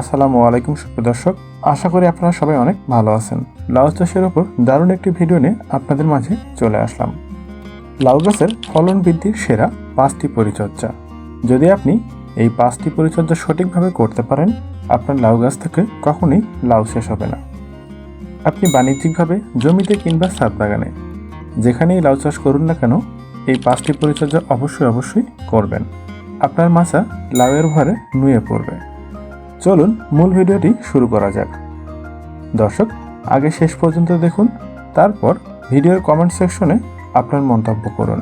আসসালামু আলাইকুম, সুপ্রিয় দর্শক। আশা করি আপনারা সবাই অনেক ভালো আছেন। লাউ চাষের ওপর দারুণ একটি ভিডিও নিয়ে আপনাদের মাঝে চলে আসলাম। লাউ গাছের ফলন বৃদ্ধির সেরা পাঁচটি পরিচর্যা। যদি আপনি এই পাঁচটি পরিচর্যা সঠিকভাবে করতে পারেন, আপনার লাউ গাছ থেকে কখনোই লাউ শেষ হবে না। আপনি বাণিজ্যিকভাবে জমিতে কিংবা ছাদ বাগানে, যেখানেই লাউ চাষ করুন না কেন, এই পাঁচটি পরিচর্যা অবশ্যই অবশ্যই করবেন। আপনার মাছা লাউয়ের ভরে নুয়ে পড়বে। চলুন মূল ভিডিওটি শুরু করা যাক। দর্শক, আগে শেষ পর্যন্ত দেখুন, তারপর ভিডিওর কমেন্ট সেকশনে আপনার মন্তব্য করুন।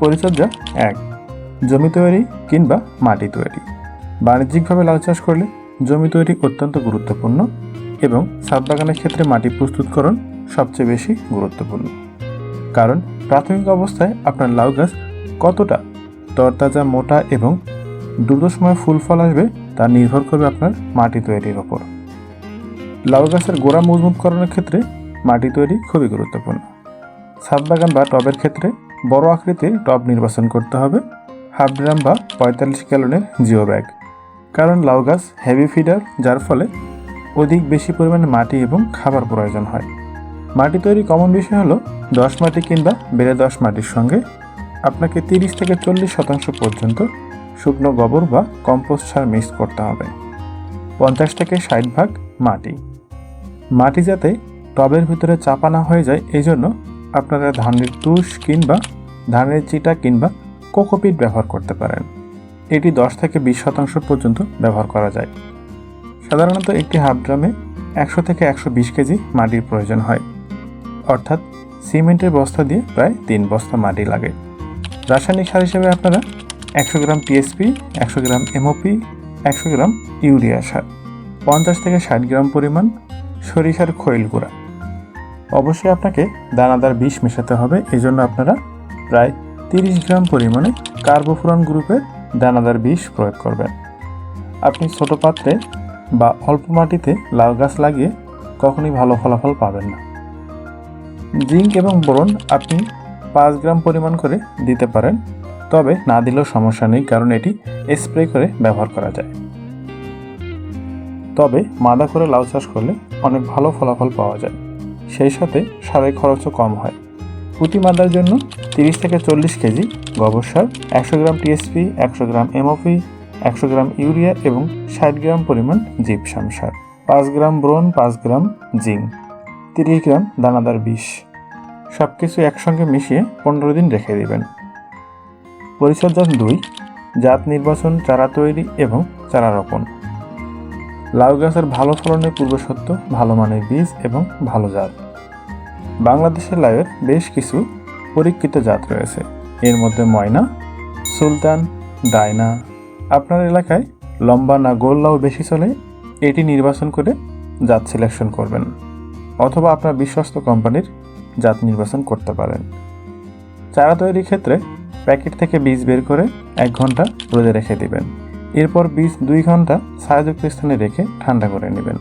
পরিচর্যা এক, জমি তৈরি কিংবা মাটি তৈরি। বাণিজ্যিকভাবে লাউ চাষ করলে জমি তৈরি অত্যন্ত গুরুত্বপূর্ণ এবং ছাদ বাগানের ক্ষেত্রে মাটি প্রস্তুতকরণ সবচেয়ে বেশি গুরুত্বপূর্ণ। কারণ প্রাথমিক অবস্থায় আপনার লাউ গাছ কতটা তরতাজা মোটা এবং দ্রুত সময়ে ফুল ফল আসবে, তা নির্ভর করবে আপনার মাটি তৈরির ওপর। লাউ গাছের গোড়া মজবুতকরণের ক্ষেত্রে মাটি তৈরি খুবই গুরুত্বপূর্ণ। ছাদ বাগান বা টবের ক্ষেত্রে বড় আকৃতির টব নির্বাচন করতে হবে। হাফ ড্রাম বা পঁয়তাল্লিশ গ্যালনের জিও ব্যাগ। কারণ লাউ গাছ হেভি ফিডার, যার ফলে অধিক বেশি পরিমাণে মাটি এবং খাবার প্রয়োজন হয়। মাটি তৈরি কমন বিষয় হলো দশ মাটি কিংবা বেড়ে দশ মাটির সঙ্গে আপনাকে তিরিশ থেকে চল্লিশ শতাংশ পর্যন্ত শুকনো গোবর বা কম্পোস্ট সার মিক্স করতে হবে। পঞ্চাশ থেকে ষাট ভাগ মাটি। মাটি যাতে টবের ভিতরে চাপা না হয়ে যায় এই জন্য আপনারা ধানের তুষ কিংবা ধানের চিটা কিংবা কোকোপিট ব্যবহার করতে পারেন। এটি দশ থেকে বিশ শতাংশ পর্যন্ত ব্যবহার করা যায়। সাধারণত একটি হাফ ড্রামে একশো থেকে একশো বিশ কেজি মাটির প্রয়োজন হয়। অর্থাৎ সিমেন্টের বস্তা দিয়ে প্রায় তিন বস্তা মাটি লাগে। রাসায়নিক সার হিসেবে আপনারা একশো গ্রাম টিএসপি একশো গ্রাম এমওপি একশো গ্রাম ইউরিয়া সার, পঞ্চাশ থেকে ষাট গ্রাম পরিমাণ সরিষার খৈল গুঁড়া। অবশ্যই আপনাকে দানাদার বিষ মেশাতে হবে এই জন্য আপনারা প্রায় তিরিশ গ্রাম পরিমাণে কার্বোফুরন গ্রুপের দানাদার বিষ প্রয়োগ করবেন। আপনি ছোট পাত্রে বা অল্প মাটিতে লাউ গাছ লাগিয়ে কখনই ভালো ফলাফল পাবেন না। জিঙ্ক এবং বোরন আপনি পাঁচ গ্রাম পরিমাণ করে দিতে পারেন। তবে না দিলেও সমস্যা নেই, কারণ এটি স্প্রে করে ব্যবহার করা যায়। তবে মাদা করে লাউ চাষ করলে অনেক ভালো ফলাফল পাওয়া যায়। সেই সাথে সারের খরচও কম হয়। প্রতি মাদার জন্য তিরিশ থেকে চল্লিশ কেজি গোবর সার, একশো গ্রাম টিএসপি, একশো গ্রাম এমওপি, একশো গ্রাম ইউরিয়া এবং ষাট গ্রাম পরিমাণ জিপসাম সার, পাঁচ গ্রাম ব্রোন পাঁচ গ্রাম জিঙ্ক, তিরিশ গ্রাম দানাদার বিষ। সব কিছু একসঙ্গে মিশিয়ে পনেরো দিন রেখে দিবেন। পরিচর্যা দুই, জাত নির্বাচন, চারা তৈরি এবং চারা রোপণ। লাউ গাছের ভালো ফলনের পূর্বশর্ত ভালো মানের বীজ এবং ভালো জাত। বাংলাদেশের লাউয়ের বেশ কিছু পরীক্ষিত জাত রয়েছে। এর মধ্যে ময়না, সুলতান, ডায়না। আপনার এলাকায় লম্বা না গোল লাউ বেশি চলে, এটি নির্বাচন করে জাত সিলেকশন করবেন। অথবা আপনার বিশ্বস্ত কোম্পানির জাত নির্বাচন করতে পারেন। চারা তৈরির ক্ষেত্রে প্যাকেট থেকে বীজ বের করে এক ঘণ্টা রোদে রেখে দিবেন। এরপর বীজ দুই ঘণ্টা ছায়াযুক্ত স্থানে রেখে ঠান্ডা করে নেবেন।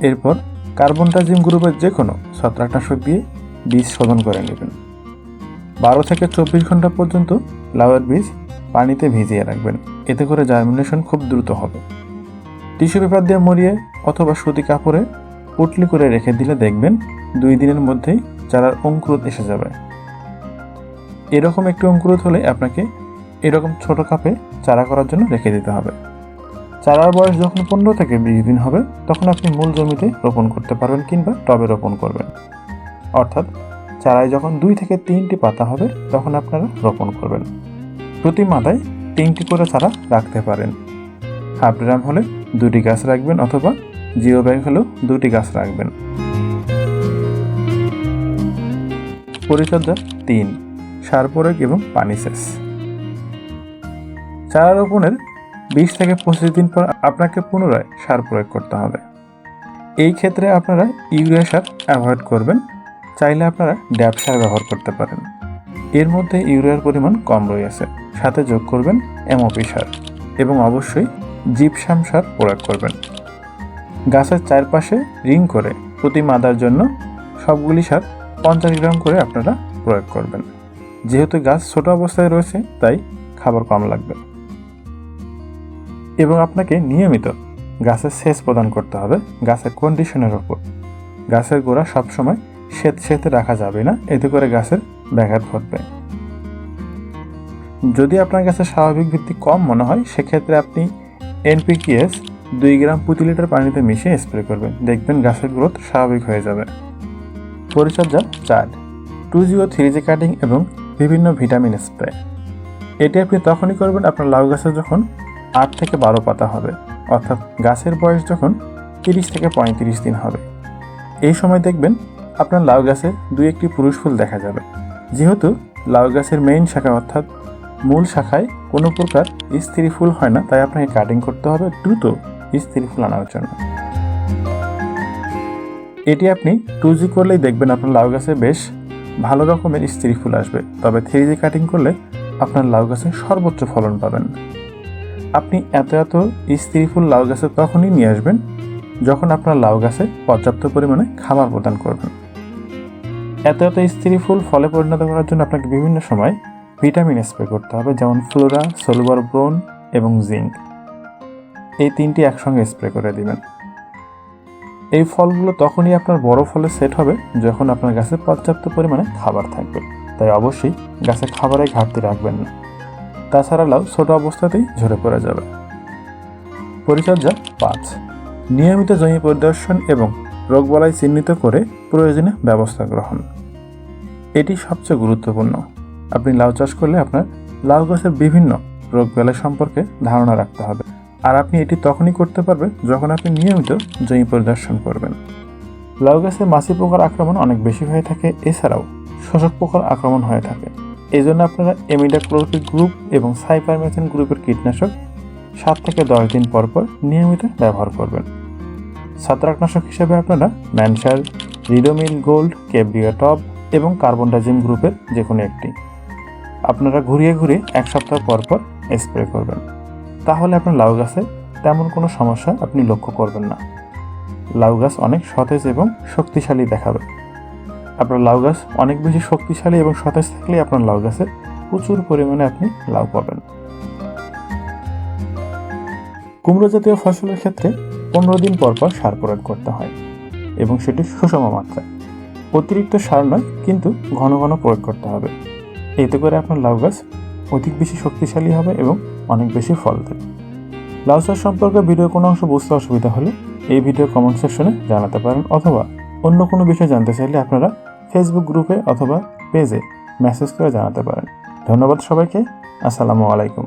এরপর কার্বনটাজিম গ্রুপের যে কোনো ছত্রাকনাশক দিয়ে বীজ শোধন করে নেবেন। বারো থেকে চব্বিশ ঘণ্টা পর্যন্ত লাউয়ের বীজ পানিতে ভিজিয়ে রাখবেন। এতে করে জার্মিনেশন খুব দ্রুত হবে। টিস্যু পেপার দিয়ে মরিয়ে অথবা সুতি কাপড়ে পুটলি করে রেখে দিলে দেখবেন দুই দিনের মধ্যেই চারার অঙ্কুরোধ এসে যাবে। এরকম একটি অঙ্কুরোধ হলে আপনাকে এরকম ছোট কাপে চারা করার জন্য রেখে দিতে হবে। চারার বয়স যখন পনেরো থেকে বিশ দিন হবে, তখন আপনি মূল জমিতে রোপণ করতে পারবেন কিংবা টবে রোপণ করবেন। অর্থাৎ চারায় যখন দুই থেকে তিনটি পাতা হবে, তখন আপনারা রোপণ করবেন। প্রতি মাথায় তিনটি করে চারা রাখতে পারেন। হাফ ড্রাম হলে দুটি গাছ রাখবেন অথবা জিও ব্যাগ হলেও দুটি গাছ রাখবেন। পরিচর্যা তিন সার প্রয়োগ এবং পানি সেচ। চারা রোপণের বিশ থেকে পঁচিশ দিন পর আপনাকে পুনরায় সার প্রয়োগ করতে হবে। এই ক্ষেত্রে আপনারা ইউরিয়া সার অ্যাভয়েড করবেন, চাইলে আপনারা ড্যাব সার ব্যবহার করতে পারেন। এর মধ্যে ইউরিয়ার পরিমাণ কম রয়েছে, সাথে যোগ করবেন এমওপি সার এবং অবশ্যই জিপসাম সার প্রয়োগ করবেন। গাছের চারপাশে রিং করে প্রতি মাদার জন্য সবগুলি সার পঞ্চাশ গ্রাম করে আপনারা প্রয়োগ করবেন। যেহেতু গাছ ছোট অবস্থায় রয়েছে, তাই খাবার কম লাগবে। এবং আপনাকে নিয়মিত গাছের সেচ প্রদান করতে হবে, গাছের কন্ডিশনের ওপর গাছের গোড়া সবসময় শ্বেত শ্বেতে রাখা যাবে না, এতে করে গাছের ব্যাঘাত ঘটবে। যদি আপনার কাছে স্বাভাবিক ভিত্তি কম মনে হয়, সেক্ষেত্রে আপনি এনপিকেএস দুই গ্রাম প্রতি লিটার পানিতে মিশিয়ে স্প্রে করবেন। দেখবেন গাছের গ্রোথ স্বাভাবিক হয়ে যাবে। পরিচর্যা চার two G three G cutting এবং বিভিন্ন ভিটামিন স্প্রে। এটি আপনি তখনই করবেন আপনার লাউ গাছের যখন আট থেকে বারো পাতা হবে, অর্থাৎ গাছের বয়স যখন তিরিশ থেকে পঁয়ত্রিশ দিন হবে। এই সময় দেখবেন আপনার লাউ গাছে দুই একটি পুরুষ ফুল দেখা যাবে। যেহেতু লাউ গাছের মেইন শাখা অর্থাৎ মূল শাখায় কোনো প্রকার স্ত্রী ফুল হয় না, তাই আপনাকে কাটিং করতে হবে দ্রুত স্ত্রী ফুল আনার জন্য। এটি আপনি টু জি করলেই দেখবেন আপনার লাউ গাছে বেশ ভালো রকমের স্ত্রী ফুল আসবে। তবে থ্রি জি কাটিং করলে আপনার লাউ গাছে সর্বোচ্চ ফলন পাবেন। আপনি এত এত স্ত্রী ফুল লাউ গাছে তখনই নিয়ে আসবেন যখন আপনার লাউ গাছে পর্যাপ্ত পরিমাণে খাবার প্রদান করবেন। এত এত স্ত্রী ফুল ফলে পরিণত করার জন্য আপনাকে বিভিন্ন সময় ভিটামিন স্প্রে করতে হবে, যেমন ফ্লোরা সোলভার ব্রোন এবং জিঙ্ক। এই তিনটি একসঙ্গে স্প্রে করে দিবেন। এই ফলগুলো তখনই আপনার বড় ফলে সেট হবে যখন আপনার গাছে পর্যাপ্ত পরিমাণে খাবার থাকবে। তাই অবশ্যই গাছে খাবারের ঘাটতি রাখবেন না। তাছাড়া লাউ ছোট অবস্থাতেই ঝরে পড়ে যাবে। পরিচর্যা পাঁচ। নিয়মিত জমি পরিদর্শন এবং রোগবালাই চিহ্নিত করে প্রয়োজনীয় ব্যবস্থা গ্রহণ। এটি সবচেয়ে গুরুত্বপূর্ণ। আপনি লাউ চাষ করলে আপনার লাউ গাছের বিভিন্ন রোগবালাই সম্পর্কে ধারণা রাখতে হবে। আর আপনি এটি তখনই করতে পারবেন যখন আপনি নিয়মিত জমি পরিদর্শন করবেন। লাউ গাছে মাছি পোকার আক্রমণ অনেক বেশি হয়ে থাকে, এছাড়াও শোষক পোকার আক্রমণ হয়ে থাকে। এই জন্য আপনারা এমিডাক্লোরপিক গ্রুপ এবং সাইপারমেথিন গ্রুপের কীটনাশক সাত থেকে দশ দিন পর পর নিয়মিত ব্যবহার করবেন। ছত্রাকনাশক হিসেবে আপনারা ম্যানসার, রিডোমিল গোল্ড কেব্রিয়া টপ এবং কার্বন ডাইজিম গ্রুপের যে কোনো একটি। আপনারা ঘুরিয়ে ঘুরিয়ে এক সপ্তাহ পর পর স্প্রে করবেন। তাহলে আপনার লাউ গাছে তেমন কোনো সমস্যা আপনি লক্ষ্য করবেন না। লাউ গাছ অনেক সতেজ এবং শক্তিশালী দেখাবে। আপনার লাউ গাছ অনেক বেশি শক্তিশালী এবং সতেজ থাকলে আপনার লাউ গাছে প্রচুর পরিমাণে আপনি লাউ পাবেন। কুমড়ো জাতীয় ফসলের ক্ষেত্রে পনেরো দিন পর পর সার প্রয়োগ করতে হয় এবং সেটি সুষম মাত্রায়। অতিরিক্ত সার নয়, কিন্তু ঘন ঘন প্রয়োগ করতে হবে। এতে করে আপনার লাউ গাছ অধিক বেশি শক্তিশালী হবে এবং অনেক বেশি ফল দেয়। লাউ চাষ সম্পর্কে ভিডিও কোনো অংশ বুঝতে অসুবিধা হলে এই ভিডিও কমেন্ট সেকশনে জানাতে পারেন অথবা অন্য কোনো বিষয় জানতে চাইলে আপনারা ফেসবুক গ্রুপে অথবা পেজে মেসেজ করে জানাতে পারেন। ধন্যবাদ সবাইকে। আসসালামু আলাইকুম।